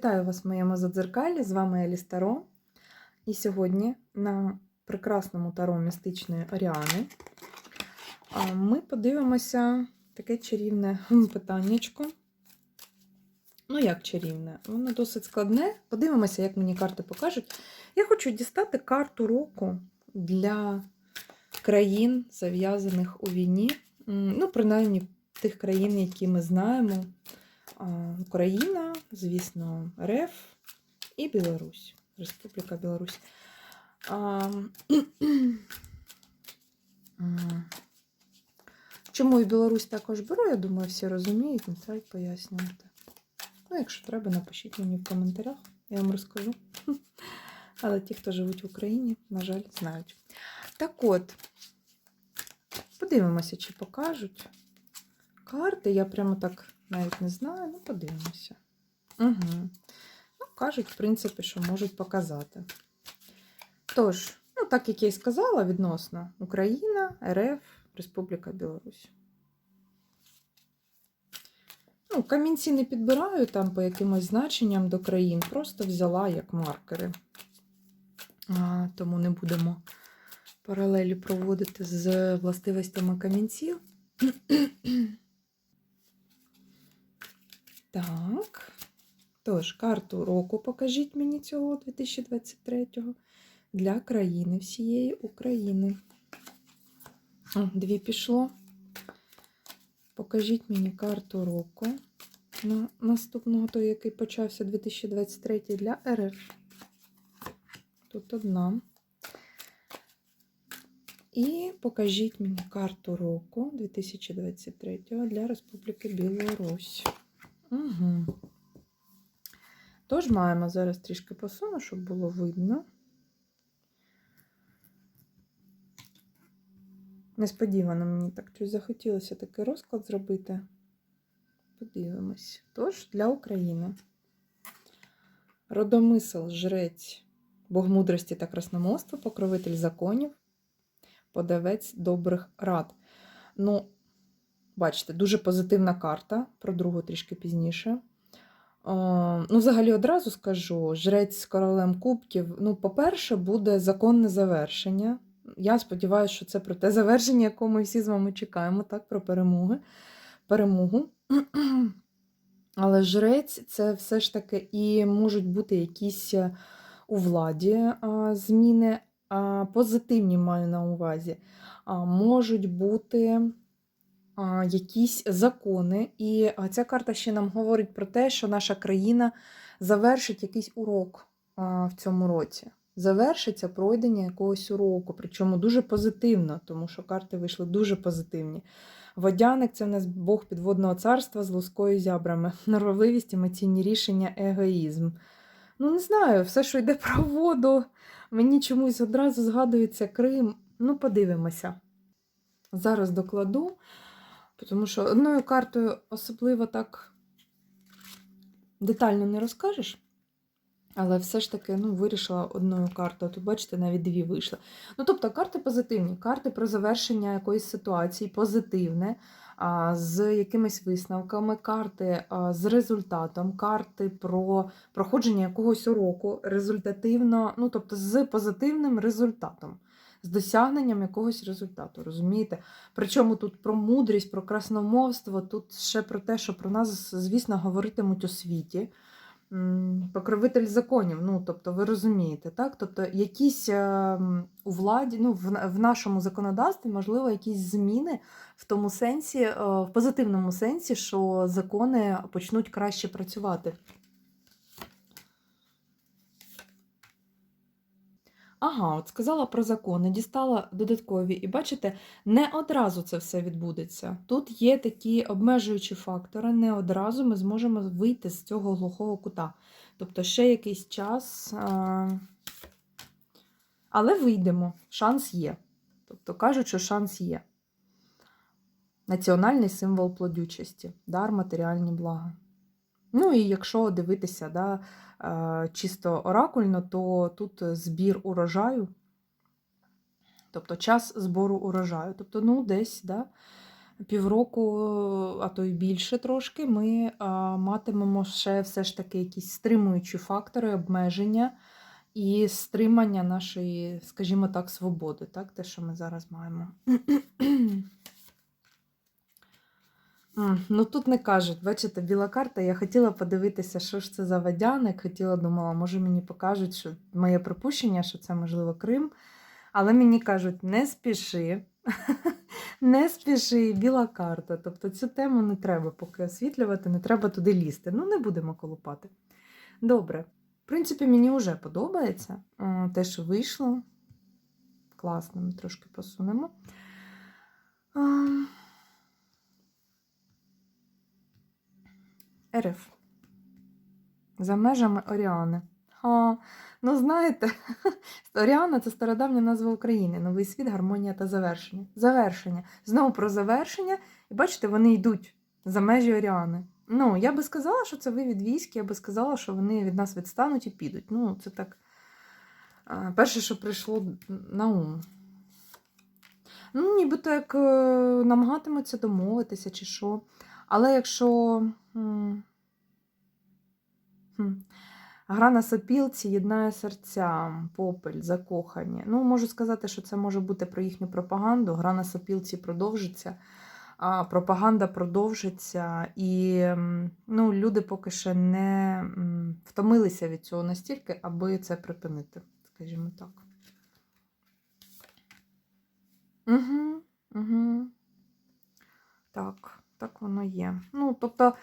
Вітаю вас в моєму задзеркалі, з вами Еліс Таро. І сьогодні на прекрасному таро містичної Оріани ми подивимося таке чарівне питаннячко. Ну, як чарівне? Воно досить складне. Подивимося, як мені карти покажуть. Я хочу дістати карту року для країн, зав'язаних у війні. Ну, принаймні, тих країн, які ми знаємо. Україна, звісно, РФ і Білорусь. Республіка Білорусь. А, Чому і Білорусь також беру, я думаю, всі розуміють, не треба пояснювати. Ну, якщо треба, напишіть мені в коментарях, я вам розкажу. Але ті, хто живуть в Україні, на жаль, знають. Так от, подивимося, чи покажуть карти. Я прямо так навіть не знаю, ну подивимося. Угу. Ну, кажуть, в принципі, що можуть показати. Тож, ну, так як я і сказала, відносно Україна, РФ, Республіка Білорусь. Ну, камінці не підбираю там по якимось значенням до країн, просто взяла як маркери. А, тому не будемо паралелі проводити з властивостями камінців. Так. Тож, карту року покажіть мені цього 2023-го для країни всієї України. О, дві пішло. Покажіть мені карту року на наступного, той, який почався 2023 для РФ. Тут одна. І покажіть мені карту року 2023 для Республіки Білорусь. Угу. Тож маємо зараз трішки посуну, щоб було видно. Несподівано мені так щось захотілося такий розклад зробити. Подивимось. Тож, для України. Родомисел, жрець, Бог мудрості та красномовства, покровитель законів, подавець добрих рад. Ну, бачите, дуже позитивна карта, про другу трішки пізніше. О, ну, взагалі, одразу скажу: жрець з королем кубків. Ну, по-перше, буде законне завершення. Я сподіваюся, що це про те завершення, яке ми всі з вами чекаємо, так, про перемоги. перемогу. Але жрець це все ж таки і можуть бути якісь е, у владі зміни, позитивні маю на увазі. Можуть бути якісь закони. І ця карта ще нам говорить про те, що наша країна завершить якийсь урок в цьому році завершиться пройдення якогось уроку, причому дуже позитивно, тому що карти вийшли дуже позитивні. Водяник це в нас Бог підводного царства з лускою зябрами, норвливість, емоційні рішення, егоїзм. Ну, не знаю, все, що йде про воду, мені чомусь одразу згадується Крим. Ну, подивимося. Зараз докладу, тому що одною картою особливо так детально не розкажеш. Але все ж таки ну, вирішила одною картою. Тут, бачите, навіть дві вийшли. Ну, тобто, карти позитивні, карти про завершення якоїсь ситуації, позитивне, з якимись висновками, карти з результатом, карти про проходження якогось уроку результативно, ну, тобто, з позитивним результатом. З досягненням якогось результату, розумієте? Причому тут про мудрість, про красномовство, тут ще про те, що про нас, звісно, говоритимуть у світі покровитель законів. Ну, тобто, ви розумієте, так? Тобто, якісь ем, у владі, ну, в, в нашому законодавстві, можливо, якісь зміни в тому сенсі, е, в позитивному сенсі, що закони почнуть краще працювати. Ага, от сказала про закони, дістала додаткові, і бачите, не одразу це все відбудеться. Тут є такі обмежуючі фактори, не одразу ми зможемо вийти з цього глухого кута. Тобто ще якийсь час, але вийдемо, шанс є. Тобто кажуть, що шанс є. Національний символ плодючості, дар, матеріальні блага. Ну і якщо дивитися, да, чисто оракульно, то тут збір урожаю, тобто час збору урожаю. Тобто, ну, десь да, півроку, а то й більше трошки, ми матимемо ще все ж таки якісь стримуючі фактори, обмеження і стримання нашої, скажімо так, свободи, так, те, що ми зараз маємо. Ну тут не кажуть, бачите, біла карта. Я хотіла подивитися, що ж це за водяник. Хотіла, думала, може мені покажуть, що моє припущення, що це можливо Крим. Але мені кажуть, не спіши, не спіши, біла карта. Тобто цю тему не треба поки освітлювати, не треба туди лізти. Ну, не будемо колупати. Добре. В принципі, мені вже подобається те, що вийшло. Класно, ми трошки посунемо. РФ. За межами Оріани. А, ну, знаєте, Оріана це стародавня назва України. Новий світ, гармонія та завершення. Завершення. Знову про завершення. І бачите, вони йдуть за межі Оріани. Ну, я би сказала, що це вивід військ, я би сказала, що вони від нас відстануть і підуть. Ну, це так. Перше, що прийшло на ум. Ну, нібито як е, намагатимуться домовитися чи що. Але якщо. Гра на сопілці єднає серця, попель, закохані. Ну, можу сказати, що це може бути про їхню пропаганду. Гра на сопілці продовжиться, а пропаганда продовжиться, і ну, люди поки що не втомилися від цього настільки, аби це припинити, скажімо так. Угу, угу. Так, так воно є. Ну, тобто,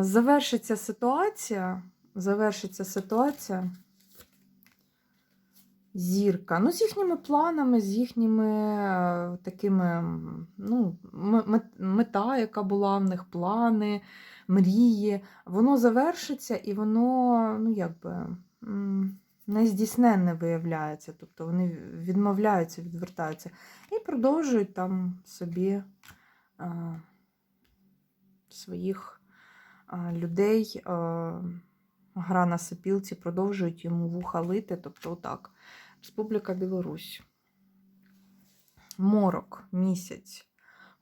завершиться ситуація завершиться ситуація. Зірка. Ну, з їхніми планами, з їхніми е, такими, ну, мета, яка була в них, плани, мрії. Воно завершиться і воно, ну, якби, нездійсненне виявляється. Тобто вони відмовляються, відвертаються і продовжують там собі а, своїх людей. Гра на сопілці, продовжують йому вуха лити, тобто отак. Республіка Білорусь. Морок, місяць.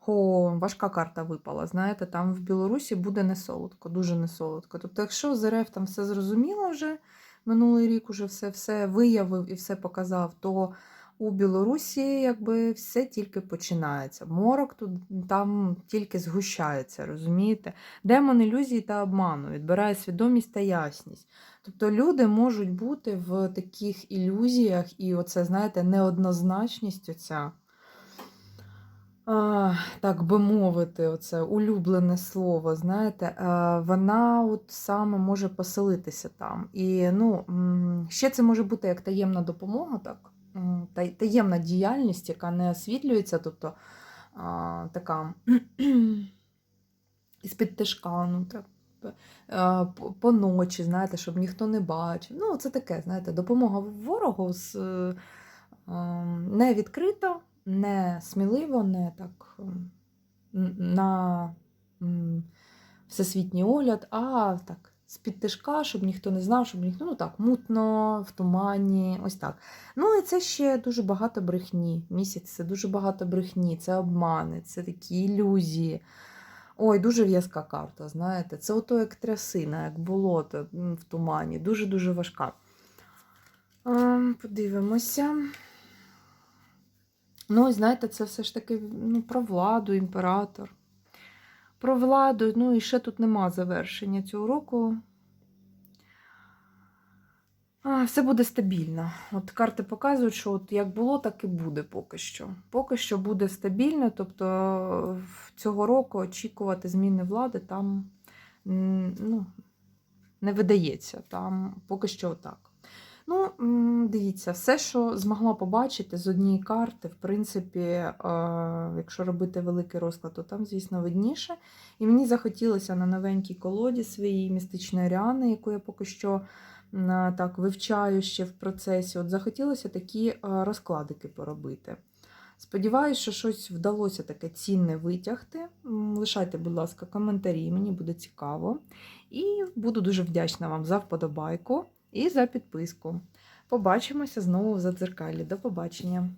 О, важка карта випала. Знаєте, там в Білорусі буде не солодко, дуже не солодко. Тобто, якщо з РФ там все зрозуміло вже, минулий рік уже все, все виявив і все показав, то у Білорусі якби все тільки починається. Морок тут там тільки згущається, розумієте? Демон ілюзії та обману, відбирає свідомість та ясність. Тобто люди можуть бути в таких ілюзіях, і оце, знаєте, неоднозначність оця. Так би мовити, оце улюблене слово, знаєте, вона от саме може поселитися там. І ну, ще це може бути як таємна допомога, так? Таємна діяльність, яка не освітлюється, тобто а, така із-під тишка, ну, так, по- ночі, знаєте, щоб ніхто не бачив. Ну, це таке, знаєте, допомога ворогу з, е, ем, не відкрито, не сміливо, не так на всесвітній огляд, а так, з-під тишка, щоб ніхто не знав, щоб ніхто, ну так, мутно, в тумані, ось так. Ну і це ще дуже багато брехні. Місяць це дуже багато брехні, це обмани, це такі ілюзії. Ой, дуже в'язка карта, знаєте. Це ото як трясина, як болото в тумані. Дуже-дуже важка. Ем, Подивимося. Ну, і знаєте, це все ж таки ну, про владу, імператор. Про владу, ну і ще тут нема завершення цього року. А, все буде стабільно. От карти показують, що от як було, так і буде поки що. Поки що буде стабільно, тобто цього року очікувати зміни влади там ну, не видається. Там поки що так. Ну, дивіться, все, що змогла побачити з однієї карти, в принципі, е, якщо робити великий розклад, то там, звісно, видніше. І мені захотілося на новенькій колоді своїй містичної Ріани, яку я поки що так вивчаю ще в процесі. От захотілося такі е, розкладики поробити. Сподіваюсь, що щось вдалося таке цінне витягти. Лишайте, будь ласка, коментарі, мені буде цікаво. І буду дуже вдячна вам за вподобайку і за підписку. Побачимося знову в задзеркалі. До побачення!